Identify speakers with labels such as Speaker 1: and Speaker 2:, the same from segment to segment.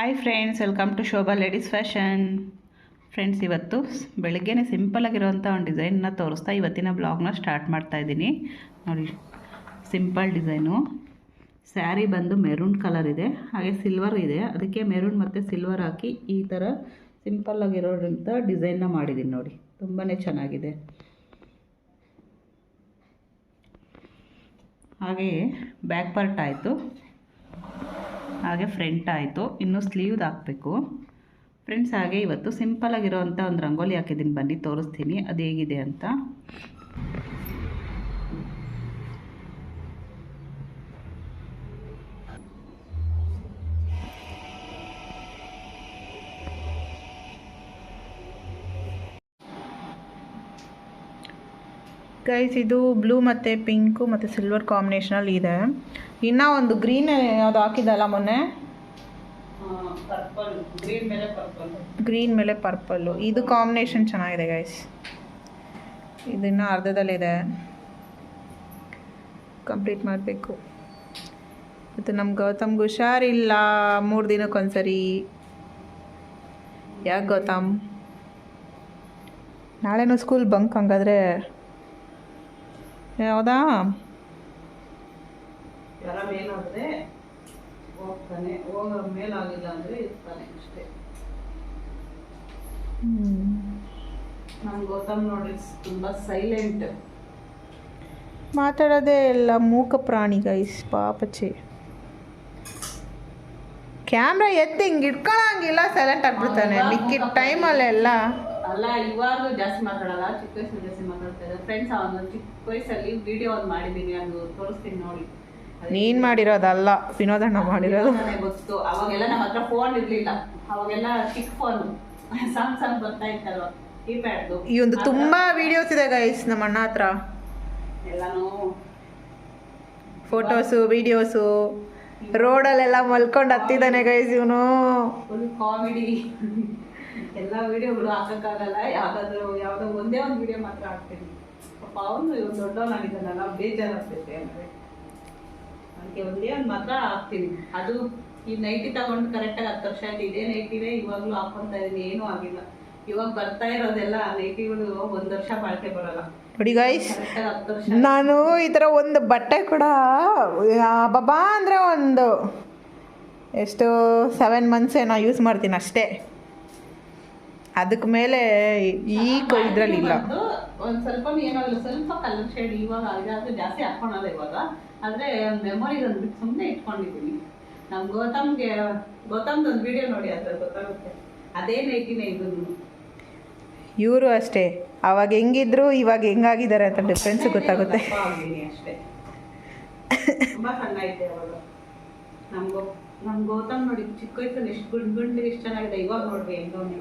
Speaker 1: Hi friends welcome to Shobha ladies fashion friends ಇವತ್ತು ಬೆಳಗ್ಗೆ ಸಿಂಪಲಾಗಿರುವಂಥ ಒಂದು ಡಿಸೈನ್ನ ತೋರಿಸ್ತಾ ಇವತ್ತಿನ ಬ್ಲಾಗ್ನ ಸ್ಟಾರ್ಟ್ ಮಾಡ್ತಾ ಇದ್ದೀನಿ. ನೋಡಿ ಸಿಂಪಲ್ ಡಿಸೈನು ಸ್ಯಾರಿ ಬಂದು ಮೆರೂನ್ ಕಲರ್ ಇದೆ, ಹಾಗೆ ಸಿಲ್ವರ್ ಇದೆ. ಅದಕ್ಕೆ ಮೆರೂನ್ ಮತ್ತು ಸಿಲ್ವರ್ ಹಾಕಿ ಈ ಥರ ಸಿಂಪಲ್ಲಾಗಿರೋಂಥ ಡಿಸೈನ್ನ ಮಾಡಿದ್ದೀನಿ ನೋಡಿ. ತುಂಬಾ ಚೆನ್ನಾಗಿದೆ. ಹಾಗೆಯೇ ಬ್ಯಾಕ್ ಪಾರ್ಟ್ ಆಯಿತು. ಹಾಗೆ ಫ್ರಂಟ್ ಆಯಿತು. ಇನ್ನು ಸ್ಲೀವ್ದು ಹಾಕಬೇಕು. ಫ್ರೆಂಡ್ಸ್ ಹಾಗೆ ಇವತ್ತು ಸಿಂಪಲಾಗಿರೋವಂಥ ಒಂದು ರಂಗೋಲಿ ಹಾಕಿದ್ದೀನಿ. ಬನ್ನಿ, ತೋರಿಸ್ತೀನಿ. ಅದು ಹೇಗಿದೆ ಅಂತ.
Speaker 2: ಗೈಸ್ ಇದು ಬ್ಲೂ ಮತ್ತು ಪಿಂಕು ಮತ್ತು ಸಿಲ್ವರ್ ಕಾಂಬಿನೇಷನಲ್ಲಿ ಇದೆ. ಇನ್ನೂ ಒಂದು ಗ್ರೀನ್ ಯಾವುದು ಹಾಕಿದಲ್ಲ ಮೊನ್ನೆ?
Speaker 1: ಗ್ರೀನ್ ಮೇಲೆ ಪರ್ಪಲ್
Speaker 2: ಗ್ರೀನ್ ಮೇಲೆ ಪರ್ಪಲ್ಲು ಇದು ಕಾಂಬಿನೇಷನ್ ಚೆನ್ನಾಗಿದೆ ಗೈಸ್ ಇದು ಇನ್ನೂ ಅರ್ಧದಲ್ಲಿದೆ. ಕಂಪ್ಲೀಟ್ ಮಾಡಬೇಕು. ಮತ್ತು ನಮ್ಮ ಗೌತಮ್ಗೆ ಹುಷಾರಿಲ್ಲ. ಮೂರು ದಿನಕ್ಕೊಂದ್ಸರಿ ಯಾಕೆ ಗೌತಮ್? ನಾಳೆನೂ ಸ್ಕೂಲ್ ಬಂಕ್ ಹಂಗಾದ್ರೆ. ಯಾವುದಾ?
Speaker 1: ಜ್ವರ ಮೇಲಾದರೆ ಹೋಗ್ತಾನೆ ಹೋಗ ಮೇಲಾಗಿಲ್ಲ ಅಂದ್ರೆ ಇರ್ತಾನೆ ಅಷ್ಟೇ. ನಮ್ಮ ಗೌತಮ್ ನೋಡಿ ತುಂಬ ಸೈಲೆಂಟ್
Speaker 2: ಮಾತಾಡೋದೇ ಎಲ್ಲ ಮೂಕ ಪ್ರಾಣಿ ಗೈಸ್ ಪಾಪಚಿ ಕ್ಯಾಮ್ರಾ ಎತ್ತಿ ಹಿಂಗೆ ಇಟ್ಕೊಳಂಗಿಲ್ಲ ಸೈಲೆಂಟ್ ಆಗ್ಬಿಡ್ತಾನೆ. ಮಿಕ್ಕಿದ ಟೈಮಲ್ಲೆಲ್ಲ
Speaker 1: ಅಲ್ಲ ಇವಾಗಲೂ ಜಾಸ್ತಿ ಮಾತಾಡಲ್ಲ ಚಿಕ್ಕ ವಯಸ್ಸಲ್ಲಿ ಜಾಸ್ತಿ ಮಾತಾಡ್ತಾ ಇದ್ದಾರೆ ಫ್ರೆಂಡ್ಸ್ ಅವನು ಚಿಕ್ಕ ವಯಸ್ಸಲ್ಲಿ ವಿಡಿಯೋ ಒಂದು ಮಾಡಿದ್ದೀನಿ ಅದು ತೋರಿಸ್ತೀನಿ ನೋಡಿ.
Speaker 2: ನೀನು ಮಾಡಿರೋದಲ್ಲ ವಿನೋದಣ್ಣ ಮಾಡಿರೋದು.
Speaker 1: ಗೊತ್ತು. ಅವಾಗೆಲ್ಲ ನಮ್ಮ ಹತ್ರ ಫೋನ್ ಇರ್ಲಿಲ್ಲ. ಅವಾಗೆಲ್ಲ ಚಿಕ್ಕ ಫೋನ್ ಸಣ್ಣ ಬರ್ತಾ ಇತ್ತಲ್ವ? ಕೀಪ್ಯಾಡ್ದು.
Speaker 2: ಈ ಒಂದು ತುಂಬಾ ವಿಡಿಯೋಸ್ ಇದೆ ಗೈಸ್ ನಮ್ಮ ಅಣ್ಣ ಹತ್ರ.
Speaker 1: ಎಲ್ಲಾನು
Speaker 2: ಫೋಟೋಸು ವಿಡಿಯೋಸು ರೋಡಲ್ಲೆಲ್ಲ ಮಲ್ಕೊಂಡು ಹತ್ತಿದ್ದಾನೆ ಗೈಸ್ ಇವನು.
Speaker 1: ಫುಲ್ ಕಾಮಿಡಿ ಎಲ್ಲ ವಿಡಿಯೋಗಳು ಹಾಕಕ್ಕಾಗಲ್ಲ. ಯಾವ್ದಾದ್ರು ಯಾವ್ದೋ ಒಂದೇ ಒಂದು ವಿಡಿಯೋ ಮಾತ್ರ ಹಾಕ್ತೀನಿ. ಪಾಪ ಅವನು ಇವ್ನು ದೊಡ್ಡವನಾಗಿದ್ದಾನಲ್ಲ ಬೇಜಾರಾಗ್ತೈತೆ ಅಂದ್ರೆ. ಅದಕ್ಕೆ ಒಂದೇ ಒಂದು ಮಾತ್ರ ಹಾಕ್ತೀನಿ ಅದು ಈ ನೈಟಿ ತಗೊಂಡು ಕರೆಕ್ಟಾಗಿ ಹತ್ತು ವರ್ಷ ಆಯ್ತು ಇದೇ ನೈಟಿನೇ ಇವಾಗಲೂ ಹಾಕೊಂತ ಇದೀನಿ ಏನೂ ಆಗಿಲ್ಲ. ಇವಾಗ ಬರ್ತಾ ಇರೋದೆಲ್ಲ ನೈಟಿಗಳು ಒಂದು ವರ್ಷ ಬಾಳಿಕೆ ಬರಲ್ಲ.
Speaker 2: ನೋಡಿ
Speaker 1: ಗಾಯ್ಸ್
Speaker 2: ನಾನು ಈ ಥರ ಒಂದು ಬಟ್ಟೆ ಕೂಡ ಬಾಬಾ ಅಂದರೆ ಒಂದು ಎಷ್ಟು ಸೆವೆನ್ ಮಂತ್ಸ್ ಏನೋ ಯೂಸ್ ಮಾಡ್ತೀನಿ ಅಷ್ಟೇ. ಅದಕ್ಕೆ ಮೇಲೆ ಈ ಇದ್ರಲ್ಲಿ ಇಲ್ಲ.
Speaker 1: ಒಂದು ಒಂದ್ ಸ್ವಲ್ಪ ಏನಾಗಲ್ಲ ಸ್ವಲ್ಪ ಕಲರ್ ಶೇಡ್ ಇವಾಗ ಇದಾದ್ರೆ ಜಾಸ್ತಿ ಹಾಕೊಳಲ್ಲ ಇವಾಗ. ಆದ್ರೆ ಮೆಮೊರಿ ಅಂದ್ಬಿಟ್ಟು ಸುಮ್ಮನೆ ಇಟ್ಕೊಂಡಿದ್ದೀನಿ ನಮ್ಮ ಗೌತಮ್ಗೆ ಗೌತಮ್ದು ಒಂದು ವಿಡಿಯೋ ನೋಡಿ ಅದ್ರ ಗೊತ್ತಾಗುತ್ತೆ. ಅದೇ ನೈಟಿನೇ ಇದನ್ನು.
Speaker 2: ಇವರು ಅಷ್ಟೇ. ಅವಾಗ ಹೆಂಗಿದ್ರು ಇವಾಗ ಹೆಂಗಾಗಿದ್ದಾರೆ ಅಂತ ಡಿಫ್ರೆನ್ಸ್ ಗೊತ್ತಾಗುತ್ತೆ.
Speaker 1: ಅಷ್ಟೇ. ತುಂಬಾ ಸಣ್ಣ ಇದ್ದೆ ಅವಾಗ. ನಮ್ಗೋ ನಮ್ಮ ಗೌತಮ್ ನೋಡಿ ಚಿಕ್ಕ ವಯಸ್ಸಲ್ಲಿ ಎಷ್ಟು ಗುಂಡ್ ಗುಂಡ್ ಎಷ್ಟು ಚೆನ್ನಾಗಿದೆ. ಇವಾಗ ನೋಡ್ರಿ ಹೆಂಗವ್ನೆ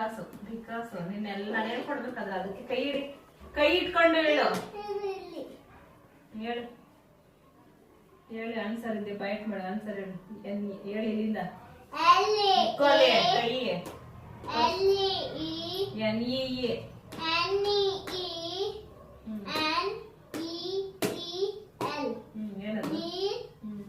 Speaker 1: ಅದ್ ಬಿಕಾಸು ಬಿಕಾಸು ನಿನ್ನೆಲ್ಲ ನಾನು ಹೇಳ್ಕೊಡ್ಬೇಕಾದ್ರೆ ಅದಕ್ಕೆ ಕೈ ಇಡಿ. ಕೈ ಇಟ್ಕೊಂಡು ಹೇಳು. ಹೇಳು. ಹೇಳಿ ಆನ್ಸರ್ ಇದೆ ಬೈಟ್ ಮಾಡಿ ಆನ್ಸರ್ ಹೇಳು. ಇಲ್ಲಿಂದ. ಎನ್ ಇ ಎ ಏನದು ಹ್ಮ್.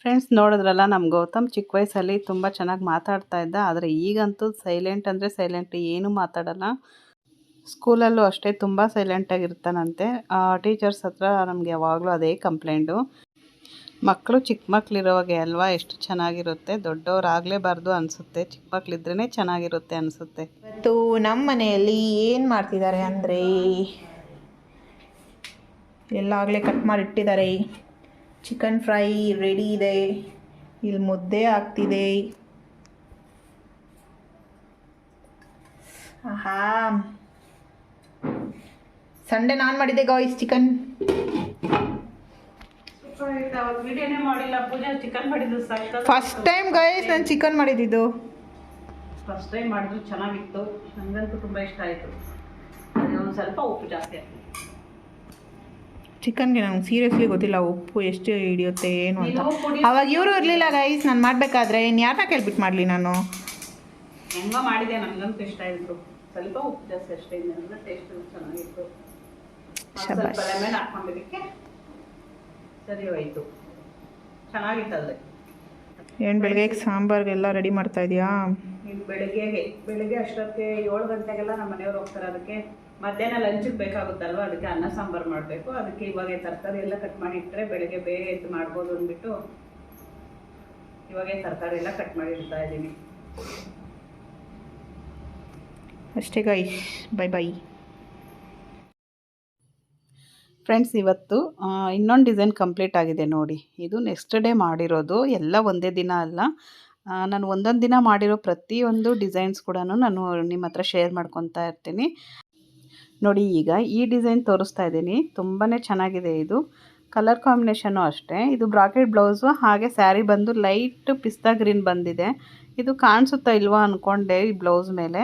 Speaker 1: ಫ್ರೆಂಡ್ಸ್ ನೋಡಿದ್ರಲ್ಲ ನಮ್ಮ ಗೌತಮ್ ಚಿಕ್ಕ ವಯಸ್ಸಲ್ಲಿ ತುಂಬ ಚೆನ್ನಾಗಿ ಮಾತಾಡ್ತಾ ಇದ್ದ ಆದರೆ ಈಗಂತೂ ಸೈಲೆಂಟ್ ಅಂದರೆ ಸೈಲೆಂಟ್ ಏನೂ ಮಾತಾಡಲ್ಲ. ಸ್ಕೂಲಲ್ಲೂ ಅಷ್ಟೇ ತುಂಬ ಸೈಲೆಂಟಾಗಿರ್ತಾನಂತೆ ಟೀಚರ್ಸ್ ಹತ್ರ ನಮಗೆ ಯಾವಾಗಲೂ ಅದೇ ಕಂಪ್ಲೇಂಟು ಮಕ್ಕಳು ಚಿಕ್ಕ ಮಕ್ಕಳಿರೋವಾಗೆ ಅಲ್ವಾ ಎಷ್ಟು ಚೆನ್ನಾಗಿರುತ್ತೆ. ದೊಡ್ಡವರಾಗಲೇಬಾರ್ದು ಅನಿಸುತ್ತೆ. ಚಿಕ್ಕ ಮಕ್ಕಳಿದ್ರೇ ಚೆನ್ನಾಗಿರುತ್ತೆ ಅನಿಸುತ್ತೆ.
Speaker 2: ಇವತ್ತು ನಮ್ಮ ಮನೆಯಲ್ಲಿ ಏನು ಮಾಡ್ತಿದ್ದಾರೆ ಅಂದರೆ ಎಲ್ಲ ಆಗಲೇ ಕಟ್ ಮಾಡಿ ಇಟ್ಟಿದ್ದಾರೆ ಚಿಕನ್ ಫ್ರೈ ರೆಡಿ ಇದೆ. ಇಲ್ಲಿ ಮುದ್ದೆ ಆಗ್ತಿದೆ. ಆಹಾ. ಸಂಡೆ ನಾನು ಮಾಡಿದ್ದೆ guys chicken first time guys ನಾನು ಚಿಕನ್ ಮಾಡಿದ್ದು
Speaker 1: ಫಸ್ಟ್ ಟೈಮ್ ಮಾಡಿದ್ರು ಚೆನ್ನಾಗಿತ್ತು. ನನಗಂತೂ ತುಂಬ ಇಷ್ಟ ಆಯಿತು. ಸ್ವಲ್ಪ ಉಪ್ಪು ಜಾಸ್ತಿ ಆಯ್ತು
Speaker 2: ಚಿಕನ್ಗೆ ನಂಗೆ ಸೀರಿಯಸ್ಲಿ ಗೊತ್ತಿಲ್ಲ ಉಪ್ಪು ಎಷ್ಟು ಹಿಡಿಯುತ್ತೆ ಏನು ಅಂತ. ಅವಾಗ ಇವರು ಇರಲಿಲ್ಲ ಗೈಸ್ ನಾನು ಮಾಡಬೇಕಾದ್ರೆ ಇನ್ನು ಯಾರನ್ನ ಕೇಳ್ಬಿಟ್ಟು ಮಾಡಲಿ ನಾನು?
Speaker 1: ಹೆಂಗೋ ಮಾಡಿದೆ ನನಗಂತೂ ಇಷ್ಟ ಇತ್ತು ಸ್ವಲ್ಪ ಉಪ್ಪು ಜಾಸ್ತಿ ಅಷ್ಟೇ ಇನ್ನೆಲ್ಲ ಟೇಸ್ಟ್ ಚೆನ್ನಾಗಿತ್ತು. ಸ್ವಲ್ಪ. ಲೆಮನ್ ಹಾಕೊಂಡಿದ್ದಕ್ಕೆ ಸರಿ ಹೋಯಿತು. ಚೆನ್ನಾಗಿತ್ತಲ್ಲದೆ
Speaker 2: ಏನು ಬೆಳಗ್ಗೆ ಸಾಂಬಾರ್ಗೆಲ್ಲ ರೆಡಿ ಮಾಡ್ತಾ ಇದೆಯಾ?
Speaker 1: ಬೆಳಗ್ಗೆಗೆ ಬೆಳಗ್ಗೆ ಬೆಳಿಗ್ಗೆ ಅಷ್ಟೊತ್ತಿಗೆ ಏಳು ಗಂಟೆಗೆಲ್ಲ ನಮ್ಮ ಮನೆಯವ್ರು ಹೋಗ್ತಾರೆ ಅದಕ್ಕೆ ಮಧ್ಯಾಹ್ನ ಲಂಚಿಗೆ ಬೇಕಾಗುತ್ತಲ್ವ? ಅದಕ್ಕೆ ಅನ್ನ ಸಾಂಬಾರು ಮಾಡಬೇಕು. ಅದಕ್ಕೆ ಇವಾಗ ತರಕಾರಿ ಎಲ್ಲ ಕಟ್ ಮಾಡಿ ಇಟ್ಟರೆ ಬೆಳಗ್ಗೆ ಬೇಗ ಎದ್ದು ಮಾಡ್ಬೋದು ಅಂದ್ಬಿಟ್ಟು ಇವಾಗೆ ತರಕಾರಿ ಎಲ್ಲ ಕಟ್ ಮಾಡಿ ಇಡ್ತಾ ಇದ್ದೀನಿ.
Speaker 2: ಅಷ್ಟೇ ಗೈಸ್ ಬೈ ಬೈ
Speaker 1: ಫ್ರೆಂಡ್ಸ್ ಇವತ್ತು ಇನ್ನೊಂದು ಡಿಸೈನ್ ಕಂಪ್ಲೀಟ್ ಆಗಿದೆ ನೋಡಿ. ಇದು ನೆಕ್ಸ್ಟ್ ಡೇ ಮಾಡಿರೋದು. ಎಲ್ಲ ಒಂದೇ ದಿನ ಅಲ್ಲ. ನಾನು ಒಂದೊಂದು ದಿನ ಮಾಡಿರೋ ಪ್ರತಿಯೊಂದು ಡಿಸೈನ್ಸ್ ಕೂಡ ನಾನು ನಿಮ್ಮ ಹತ್ರ ಶೇರ್ ಮಾಡ್ಕೊತಾ ಇರ್ತೀನಿ. ನೋಡಿ ಈಗ ಈ ಡಿಸೈನ್ ತೋರಿಸ್ತಾ ಇದ್ದೀನಿ. ತುಂಬಾ ಚೆನ್ನಾಗಿದೆ ಇದು. ಕಲರ್ ಕಾಂಬಿನೇಷನು ಅಷ್ಟೇ. ಇದು ಬ್ರಾಕೆಟ್ ಬ್ಲೌಸು ಹಾಗೆ ಸ್ಯಾರಿ ಬಂದು ಲೈಟ್ ಪಿಸ್ತಾ ಗ್ರೀನ್ ಬಂದಿದೆ. ಇದು ಕಾಣಿಸುತ್ತಾ ಇಲ್ವಾ ಅಂದ್ಕೊಂಡೆ ಈ ಬ್ಲೌಸ್ ಮೇಲೆ.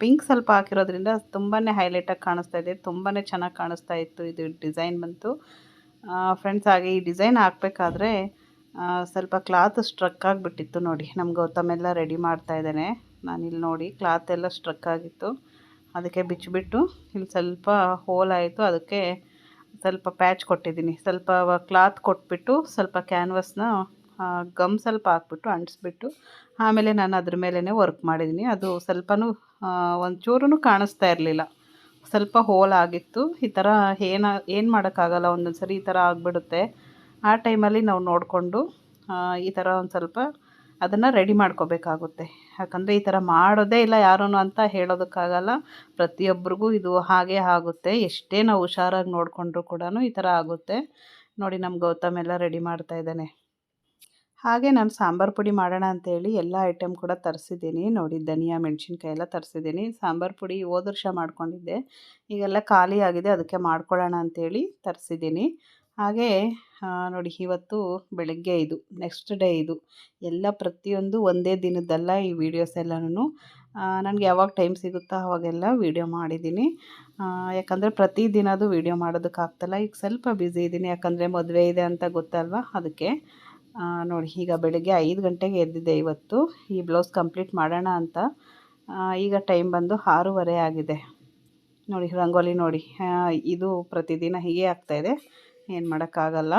Speaker 1: ಪಿಂಕ್ ಸ್ವಲ್ಪ ಹಾಕಿರೋದ್ರಿಂದ ತುಂಬಾ ಹೈಲೈಟಾಗಿ ಕಾಣಿಸ್ತಾ ಇದೆ. ತುಂಬಾ ಚೆನ್ನಾಗಿ ಕಾಣಿಸ್ತಾ ಇತ್ತು ಇದು ಡಿಸೈನ್ ಬಂತು. ಫ್ರೆಂಡ್ಸ್ ಹಾಗೆ ಈ ಡಿಸೈನ್ ಹಾಕಬೇಕಾದ್ರೆ ಸ್ವಲ್ಪ ಕ್ಲಾತ್ ಸ್ಟ್ರಕ್ ಆಗಿಬಿಟ್ಟಿತ್ತು ನೋಡಿ. ನಮ್ಮ ಗೌತಮ್ ಎಲ್ಲ ರೆಡಿ ಮಾಡ್ತಾ ಇದ್ದಾನೆ. ನಾನಿಲ್ಲಿ ನೋಡಿ ಕ್ಲಾತ್ ಎಲ್ಲ ಸ್ಟ್ರಕ್ ಆಗಿತ್ತು. ಅದಕ್ಕೆ ಬಿಚ್ಚಿಬಿಟ್ಟು ಇಲ್ಲಿ ಸ್ವಲ್ಪ ಹೋಲ್ ಆಯಿತು ಅದಕ್ಕೆ ಸ್ವಲ್ಪ ಪ್ಯಾಚ್ ಕೊಟ್ಟಿದ್ದೀನಿ. ಸ್ವಲ್ಪ ಕ್ಲಾತ್ ಕೊಟ್ಬಿಟ್ಟು ಸ್ವಲ್ಪ ಕ್ಯಾನ್ವಸ್ನ ಗಮ್ ಸ್ವಲ್ಪ ಹಾಕ್ಬಿಟ್ಟು ಅಂಟಿಸ್ಬಿಟ್ಟು ಆಮೇಲೆ ನಾನು ಅದ್ರ ಮೇಲೇ ವರ್ಕ್ ಮಾಡಿದ್ದೀನಿ. ಅದು ಸ್ವಲ್ಪನೂ ಒಂಚೂರು ಕಾಣಿಸ್ತಾ ಇರಲಿಲ್ಲ. ಸ್ವಲ್ಪ ಹೋಲ್ ಆಗಿತ್ತು. ಈ ಥರ ಏನ, ಏನು ಮಾಡೋಕ್ಕಾಗಲ್ಲ ಒಂದೊಂದು ಸರಿ ಈ ಥರ ಆಗಿಬಿಡುತ್ತೆ. ಆ ಟೈಮಲ್ಲಿ ನಾವು ನೋಡಿಕೊಂಡು ಈ ಥರ ಒಂದು ಸ್ವಲ್ಪ ಅದನ್ನು ರೆಡಿ ಮಾಡ್ಕೋಬೇಕಾಗುತ್ತೆ. ಯಾಕಂದರೆ ಈ ಥರ ಮಾಡೋದೇ ಇಲ್ಲ ಯಾರೂ ಅಂತ ಹೇಳೋದಕ್ಕಾಗಲ್ಲ. ಪ್ರತಿಯೊಬ್ಬರಿಗೂ ಇದು ಹಾಗೆ ಆಗುತ್ತೆ. ಎಷ್ಟೇ ನಾವು ಹುಷಾರಾಗಿ ನೋಡಿಕೊಂಡ್ರೂ ಕೂಡ ಈ ಥರ ಆಗುತ್ತೆ. ನೋಡಿ ನಮ್ಮ ಗೌತಮ್ ಎಲ್ಲ ರೆಡಿ ಮಾಡ್ತಾ ಇದ್ದಾನೆ. ಹಾಗೆ ನಾನು ಸಾಂಬಾರು ಪುಡಿ ಮಾಡೋಣ ಅಂತೇಳಿ ಎಲ್ಲ ಐಟಮ್ ಕೂಡ ತರಿಸಿದ್ದೀನಿ. ನೋಡಿ, ಧನಿಯಾ, ಮೆಣಸಿನ್ಕಾಯಿ ಎಲ್ಲ ತರಿಸಿದ್ದೀನಿ. ಸಾಂಬಾರು ಪುಡಿ ಹೋದ ವರ್ಷ ಮಾಡ್ಕೊಂಡಿದ್ದೆ. ಈಗೆಲ್ಲ ಖಾಲಿ ಆಗಿದೆ, ಅದಕ್ಕೆ ಮಾಡ್ಕೊಳ್ಳೋಣ ಅಂತೇಳಿ ತರಿಸಿದ್ದೀನಿ. ಹಾಗೆ ನೋಡಿ ಇವತ್ತು ಬೆಳಗ್ಗೆ ಇದು ನೆಕ್ಸ್ಟ್ ಡೇ ಇದು. ಎಲ್ಲ ಪ್ರತಿಯೊಂದು ಒಂದೇ ದಿನದ್ದಲ್ಲ ಈ ವಿಡಿಯೋಸ್ ಎಲ್ಲನೂ ನನಗೆ ಯಾವಾಗ ಟೈಮ್ ಸಿಗುತ್ತೋ ಅವಾಗೆಲ್ಲ ವೀಡಿಯೋ ಮಾಡಿದ್ದೀನಿ ಯಾಕಂದರೆ ಪ್ರತಿ ವಿಡಿಯೋ ವೀಡಿಯೋ ಮಾಡೋದಕ್ಕಾಗ್ತಲ್ಲ ಈಗ ಸ್ವಲ್ಪ ಬ್ಯುಸಿ ಇದ್ದೀನಿ ಯಾಕಂದರೆ ಮದುವೆ ಇದೆ ಅಂತ ಗೊತ್ತಲ್ವ? ಅದಕ್ಕೆ ನೋಡಿ ಈಗ ಬೆಳಗ್ಗೆ ಐದು ಗಂಟೆಗೆ ಎದ್ದಿದೆ ಇವತ್ತು. ಈ ಬ್ಲೌಸ್ ಕಂಪ್ಲೀಟ್ ಮಾಡೋಣ ಅಂತ. ಈಗ ಟೈಮ್ ಬಂದು ಆರೂವರೆ ಆಗಿದೆ. ನೋಡಿ, ರಂಗೋಲಿ ನೋಡಿ. ಇದು ಪ್ರತಿದಿನ ಹೀಗೆ ಆಗ್ತಾಯಿದೆ ಏನು ಮಾಡೋಕ್ಕಾಗಲ್ಲ.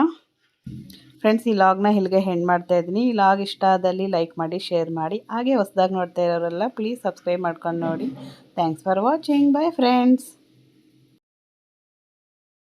Speaker 1: ಫ್ರೆಂಡ್ಸ್ ಈ ಲಾಗ್ನ ಇಲ್ಲಿಗೆ ಹೆಣ್ಣು ಮಾಡ್ತಾ ಇದ್ದೀನಿ. ಈ ಲಾಗ್ ಇಷ್ಟ ಆದಲ್ಲಿ ಲೈಕ್ ಮಾಡಿ ಶೇರ್ ಮಾಡಿ. ಹಾಗೆ ಹೊಸ್ದಾಗಿ ನೋಡ್ತಾ ಇರೋರೆಲ್ಲ ಪ್ಲೀಸ್ ಸಬ್ಸ್ಕ್ರೈಬ್ ಮಾಡ್ಕೊಂಡು ನೋಡಿ. Thanks for watching bye friends